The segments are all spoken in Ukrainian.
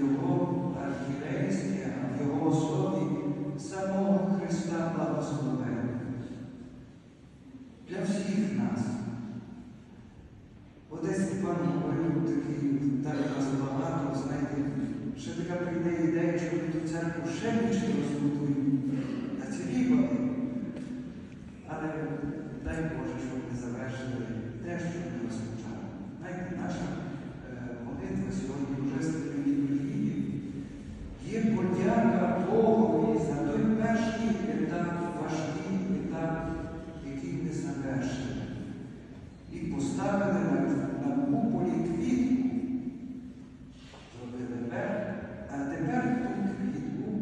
Його архірейське, в Його особі самого Христа благословення. Для всіх нас. Отець Степан говорив такий, так нас багато, знаєте, ще така прийде ідея, що ту церкву ще більше розбудуємо. А це вібали. Але дай Боже, щоб ми завершили те, що ми розпочали. Знаєте, наша е, молитва сьогодні вже стільки літургії є подяка Богові за той перший етап, важкий етап, який ми завершили. І поставили на, на куполі квітку, зробили верх, а тепер ту квітку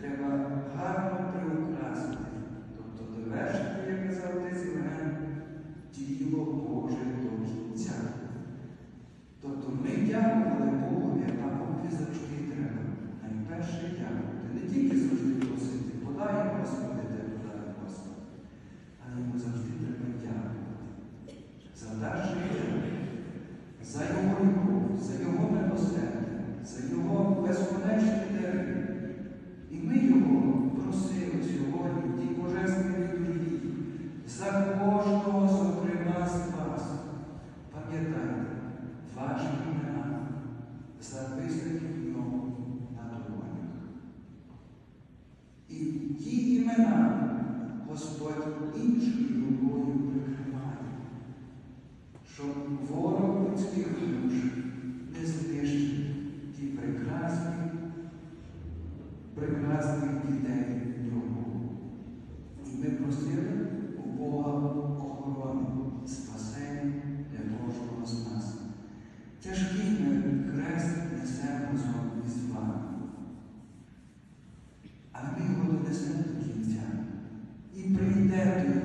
треба гарно приукрасити. Тобто довершити, як казав отець Євген, діло Боже до кінця. Тобто ми дякували Богові, а Богові завжди треба. Найперше дякувати. Не тільки is that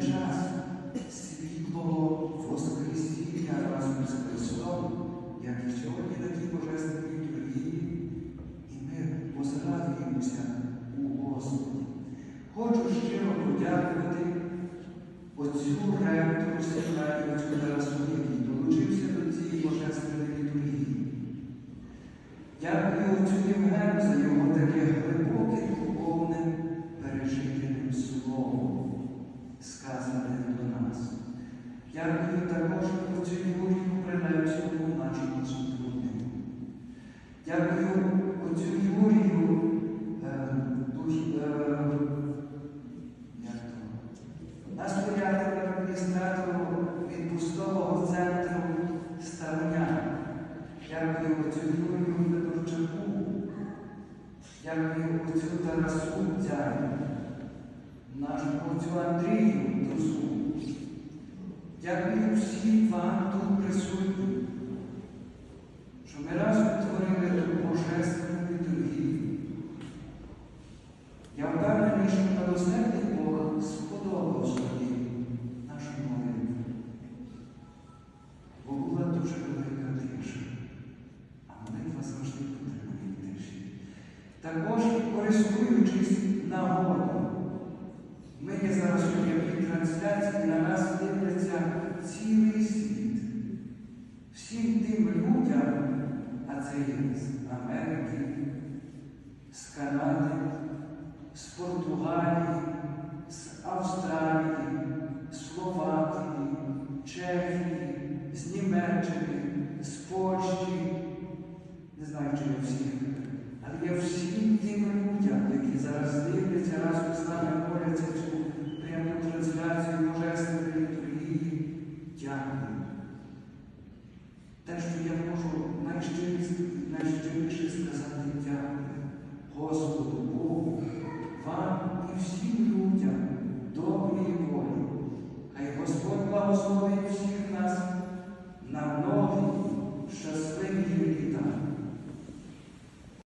час світлого Воскресіння разом з Христом, як і сьогодні на тій божественній літургії, і ми возрадуємося у Господі. Хочу щиро подякувати отцю ректору Сергію Тарасу, який долучився до цієї божественної літургії. Дякую отцю Євгену за його таке глибоке духовне пережитим словом, сказане до нас. Дякую також отцю отцю Андрію Друзу. Дякую всім вам тут присутнім, що ми разом творили ту божественну літургію. Я впевнений, що милосердний Бог сподобав собі нашу молитву. Бо була дуже велика тиша, а молитва завжди потребує тиші. Також, користуючись нагодою, ми є зараз у прямій трансляції, на нас дивляться цілий світ. Всім тим людям, а це є з Америки, з Канади, з Португалії, з Австралії, Словакії, Чехії, з Німеччини, з Польщі, не знаю, чи я всіх, але я всім тим людям, які зараз